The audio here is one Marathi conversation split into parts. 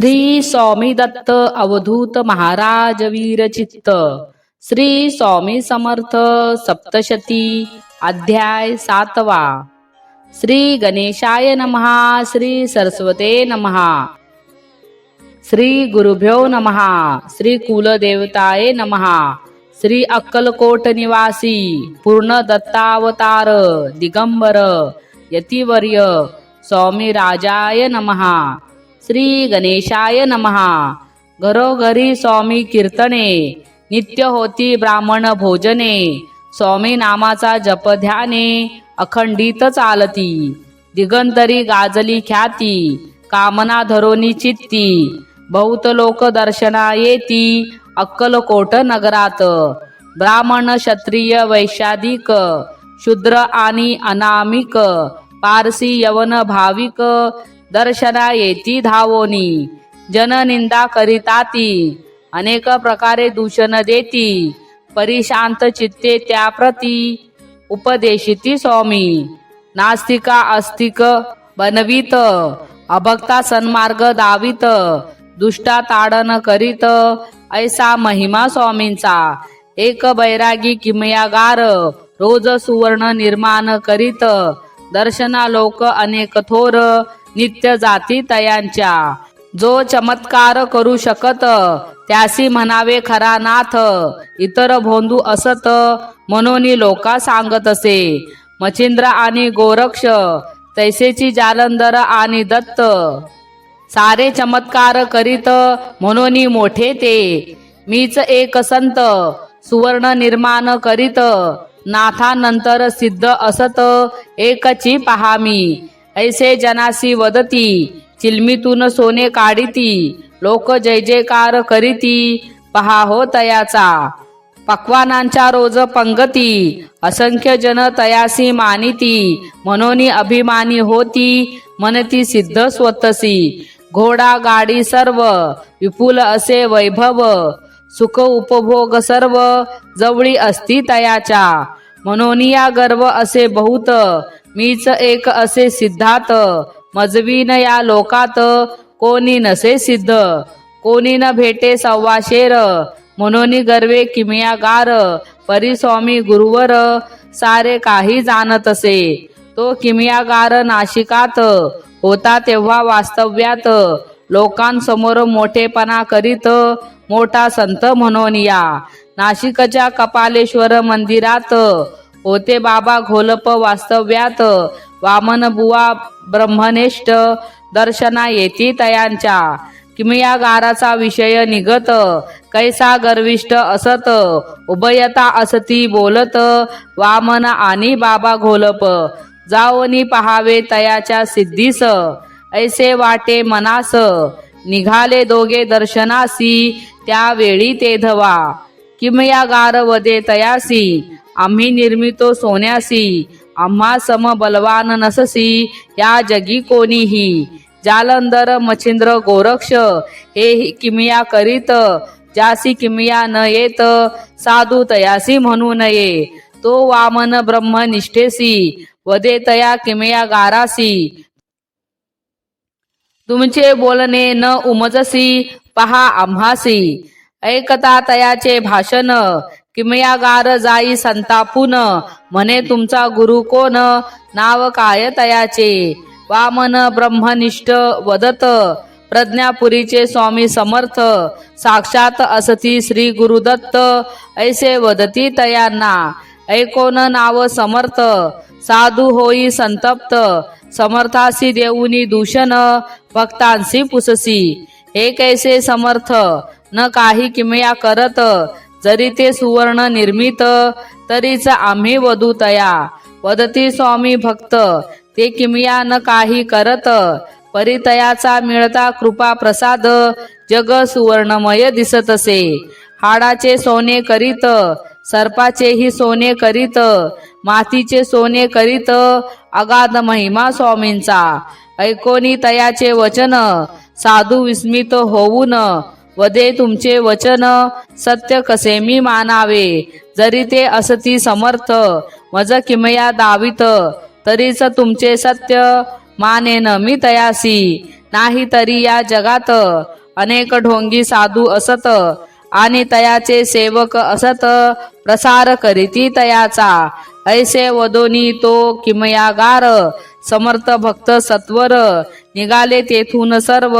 श्री स्वामी दत्त अवधूत महाराज वीर चित्त. श्री स्वामी समर्थ सप्तशती अध्याय सातवा. श्री गणेशाय नमहा श्री सरस्वते नमहा श्री गुरुभ्यो नमहा श्री कुलदेवताये नमहा श्री अक्कलकोट निवासी पूर्ण दत्तावतार दिगंबर यतिवर्य स्वामी राजाय नमहा श्री गणेशाय नमहा घरोघरी स्वामी कीर्तने नित्य होती ब्राह्मण भोजने स्वामी नामाचा जप ध्याने अखंडित चालती. दिगंतरी गाजली ख्याती कामना धरोनी चित्ती. बहुत लोक दर्शना येती अक्कलकोट नगरात. ब्राह्मण क्षत्रिय वैशादिक शूद्र आणि अनामिक पारसी यवन भाविक दर्शना येती धावोनी. जननिंदा करीताती. अनेक प्रकारे दूषण देती. परिशांत चित्ते त्याप्रती. उपदेशिती स्वामी. नास्तिका अस्तिक बनवित. अभक्ता सन्मार्ग दावित. दुष्टा ताडन करीत. ऐसा महिमा स्वामींचा. एक बैरागी किमयागार. रोज सुवर्ण निर्माण करीत. दर्शना लोक अनेक थोर. नित्य जाती तयांच्या. जो चमत्कार करू शकत त्यासी म्हणावे खरा नाथ इतर भोंदू असत म्हणून लोका सांगत असे. मच्छिंद्र आणि गोरक्ष तैसेची जालंधर आणि दत्त सारे चमत्कार करीत म्हणून मोठे ते. मीच एक संत सुवर्ण निर्माण करीत नाथानंतर सिद्ध असत एकची पहामी ऐसे जनासी वदती चिलमीतून सोने काढिती लोक जय जयकार करीती. पहा हो तयाचा पक्वानांच्या रोज पंगती. असंख्य जन तयासी मानिती मनोनी अभिमानी होती. मनती सिद्ध स्वतसी. घोडा गाडी सर्व विपुल असे वैभव. सुख उपभोग सर्व जवळी असती तयाच्या मनोनिया गर्व असे बहुत. मीच एक असे सिद्धात मजवीन या लोकात कोणी नसे सिद्ध. कोणी न भेटे सव्वाशेर म्हणून गर्वे किमयागार. परिस्वामी गुरुवर सारे काही जाणत असे. तो किमयागार नाशिकात होता तेव्हा वास्तव्यात. लोकांसमोर मोठेपणा करीत मोठा संत म्हणून या. नाशिकच्या कपालेश्वर मंदिरात होते बाबा घोलप वास्तव्यात. वामन बुवा ब्रह्मनिष्ठ दर्शना येती तयांच्या. किमयागाराचा विषय निगत. कैसा गर्विष्ट असत. उभयता असती बोलत. वामन आणि बाबा घोलप. जावनी पहावे तयाच्या सिद्धीस. ऐसे वाटे मनास. निघाले दोघे दर्शनासी. त्यावेळी ते धवा. किमयागार वदे तयासी. आम्ही निर्मितो सोन्यासी आम्हा सम बलवान नससी या जगी कोणीही. जालंधर मच्छिंद्र गोरक्ष हे किमिया करीत जासी किमिया न येत साधू तयासी म्हणू नये. तो वामन ब्रह्म निष्ठेसी वदे तया किमया गारासी. तुमचे बोलणे न उमजसी पहा आम्हासी. ऐकता तयाचे भाषण किमयागार जाई संतापून. म्हणे तुमचा गुरु कोण? नाव काय तयाचे? वामन ब्रह्मनिष्ठ वदत. प्रज्ञापुरीचे स्वामी समर्थ. साक्षात असती श्री गुरुदत्त. ऐसे वदती तयांना. ऐकोन नाव समर्थ. साधू होई संतप्त. समर्थासी देऊनी दूषण. भक्तांसी पुससी. हे कैसे समर्थ? न काही किमया करत. जरी ते सुवर्ण निर्मित तरीच आम्ही वधू तया वदती स्वामी भक्त ते किमया न काही करत परितयाचा मिळता कृपा प्रसाद जग सुवर्णमय दिसत असे हाडाचे सोने करीत सर्पाचेही सोने करीत मातीचे सोने करीत अगाध महिमा स्वामींचा. ऐकोनी तयाचे वचन साधू विस्मित होऊन वदे तुमचे वचन सत्य कसे? मी मानावे. जरी ते असती समर्थ मज किमया दावित तरीच तुमचे सत्य मानेन मी तयासी. नाही तरी या जगात अनेक ढोंगी साधू असत आणि तयाचे सेवक असत प्रसार करीती तयाचा. ऐसे वदोनी तो किमयागार समर्थ भक्त सत्वर निघाले तेथून सर्व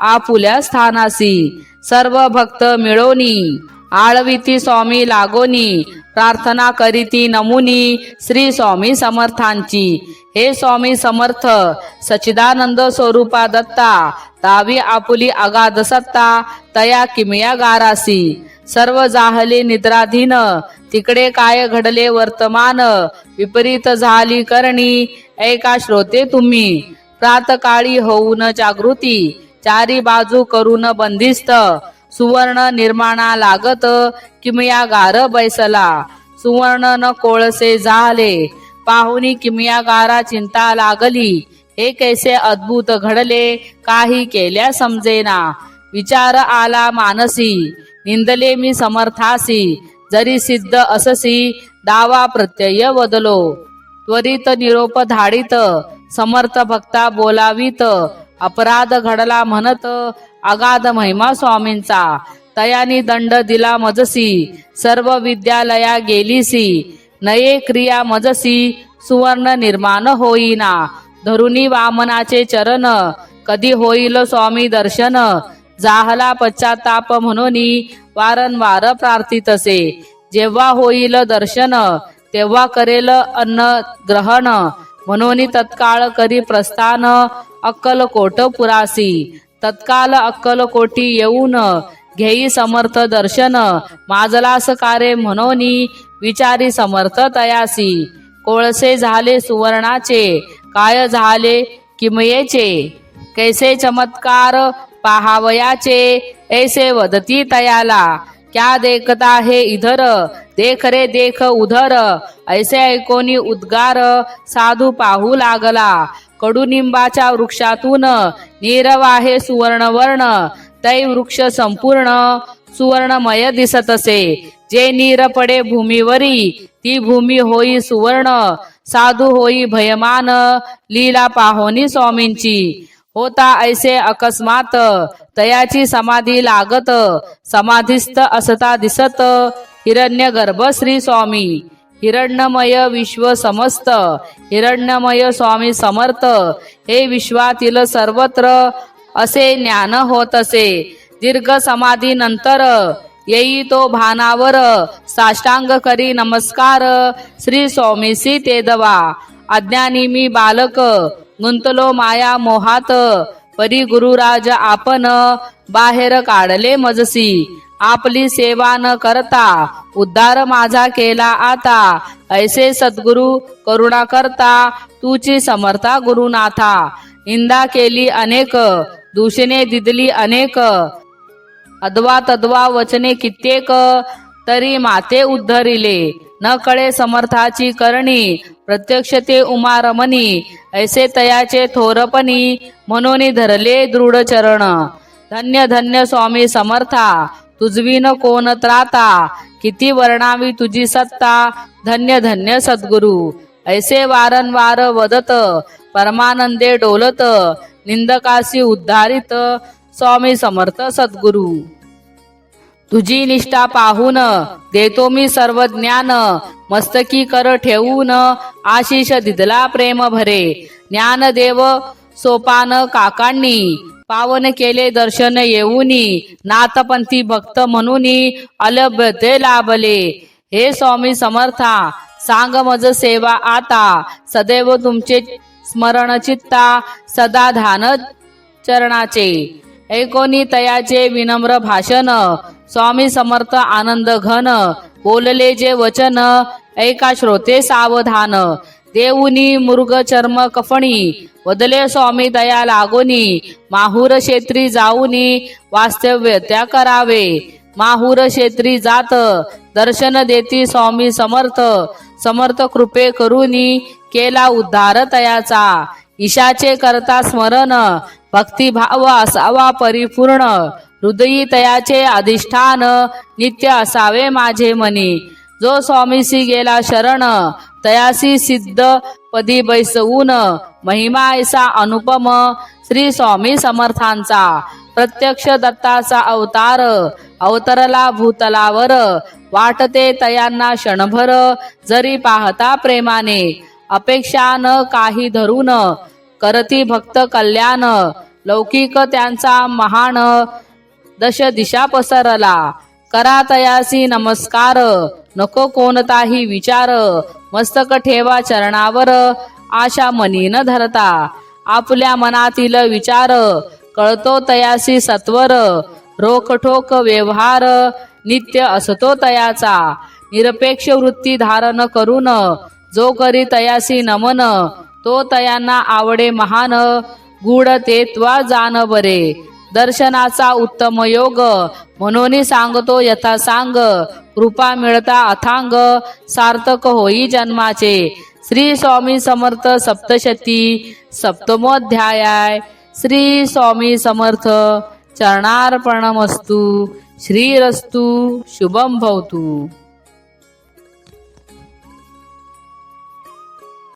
आपुल्या स्थानासी. सर्व भक्त मिळोनी. आळविती स्वामी लागोनी. प्रार्थना करीती नमुनी श्री स्वामी समर्थांची. हे स्वामी समर्थ सचिदानंद स्वरूपा दत्ता दावी आपुली अगाध सत्ता तया किमया गारासी. सर्व जाहले निद्राधीन तिकडे काय घडले वर्तमान विपरीत झाली करणी ऐका श्रोते तुम्ही. प्रातकाळी होऊन जागृती. चारी बाजू करून बंदिस्त. सुवर्ण निर्माणा लागत किमया गार बैसला. सुवर्ण न कोळसे झाले पाहुनी किमया गारा चिंता लागली. हे कैसे अद्भुत घडले? काही केल्या समजेना. विचार आला मानसी. निंदले मी समर्थासी. जरी सिद्ध अससी दावा प्रत्यय बदलो त्वरित निरोप धाडित. समर्थ भक्ता बोलावीत. अपराध घडला म्हणत अगाध महिमा स्वामींचा. तयानी दंड दिला मजसी. सर्व विद्यालया गेलीसी. नये क्रिया मजसी. सुवर्ण निर्माण होईना. धरुणी वामनाचे चरण. कधी होईल स्वामी दर्शन? जाहला पश्चाताप म्हणून वारंवार प्रार्थितसे. जेव्हा होईल दर्शन? तेव्हा करेल अन्न ग्रहण म्हणून तत्काळ करी प्रस्थान? अक्कलकोट पुरासी. तत्काल अक्कलकोटी येऊन घेई समर्थ दर्शन. माजलास कारे म्हणोनी विचारी समर्थ तयासी. कोळसे झाले सुवर्णाचे काय झाले किमयेचे? कैसे चमत्कार पाहावयाचे? ऐसे वदती तयाला. क्या देखता हे इधर? देख रे देख उधर. ऐसे ऐकोनी उद्गार साधू पाहू लागला. कडुनिंबाच्या वृक्षातून नीरवाहे सुवर्णवर्ण तै वृक्ष संपूर्ण सुवर्णमय दिसत असे जे नीर पडे भूमीवरी ती भूमी होई सुवर्ण साधू होई भयमान लीला पाहोनी स्वामींची. होता ऐसे अकस्मात तयाची समाधी लागत समाधीस्थ असता दिसत हिरण्य गर्भ श्री स्वामी. हिरण्यमय विश्व समस्त. हिरण्यमय स्वामी समर्थ. हे विश्वातील सर्वत्र असे ज्ञान होत असे. दीर्घ समाधी नंतर येई तो भानावर. साष्टांग करी नमस्कार. श्री स्वामीसी ते दवा अज्ञानी मी बालक. गुंतलो माया मोहात. परी गुरुराज आपण बाहेर काढले मजसी. आपली सेवा न करता उद्धार माझा केला आता. ऐसे सद्गुरु करुणा करता तुची समर्था गुरुनाथा. निंदा केली अनेक दूषणे दिदली अनेक. अद्वा तद्वा वचने कित्येक तरी माते उद्धरिले. न कळे समर्थाची करणी प्रत्यक्ष ते उमारमणी ऐसे तयाचे थोरपणी म्हणून धरले दृढ चरण. धन्य धन्य स्वामी समर्था तुझवीन कोण त्राता किती वर्णावी तुझी सत्ता. धन्य धन्य सद्गुरु ऐसे वारंवार वदत परमानंदे डोलत निंदकासी उद्धारित. स्वामी समर्थ सद्गुरु. तुझी निष्ठा पाहून देतो मी सर्व ज्ञान. मस्तकी कर ठेवून आशिष दिदला प्रेम भरे. ज्ञानदेव सोपान काकांनी पावन केले दर्शन येऊनी. नाथपंथी भक्त म्हणून अलभ्यते लाभले. हे स्वामी समर्था सांग मज सेवा आता. सदैव तुमचे स्मरण चित्ता सदा ध्यान चरणाचे. ऐकोनी तयाचे विनम्र भाषण. स्वामी समर्थ आनंद घन बोलले जे वचन ऐका श्रोते सावधान. देऊनी मृग चर्म कफणी वदले स्वामी दया लागोनी माहूर क्षेत्री जाऊनी वास्तव्य त्या करावे. माहूर क्षेत्री जात दर्शन देती स्वामी समर्थ समर्थ कृपे करुनी केला उद्धार तयाचा. ईशाचे करता स्मरण भक्तिभाव असावा परिपूर्ण. हृदयी तयाचे अधिष्ठान नित्य असावे माझे मनी. जो स्वामीसी गेला शरण तयासी सिद्ध पदी बैसवून महिमा ऐसा अनुपम श्री स्वामी समर्थांचा. प्रत्यक्ष दत्ताचा अवतार अवतरला भूतलावर वाटते तयांना क्षणभर जरी पाहता प्रेमाने. अपेक्षा न काही धरून करती भक्त कल्याण. लौकिक त्यांचा महान दश दिशा पसरला. करा तयासी नमस्कार. नको कोणताही विचार. मस्तक ठेवा चरणावर. आशा मनी न धरता. आपल्या मनातील विचार. कळतो तयासी सत्वर. रोखठोक व्यवहार. नित्य असतो तयाचा. निरपेक्ष वृत्ती धारण करून. जो करी तयासी नमन तो तयांना आवडे महान. गुढ ते त्वा जान बरे दर्शनाचा उत्तम योग. म्हणून सांगतो यथा सांग. कृपा मिळता अथांग. सार्थक होई जन्माचे. श्री स्वामी समर्थ सप्तशती सप्तमोध्याय श्री स्वामी समर्थ चरणार्पणमस्तू. श्रीरस्तू. शुभम भवतु.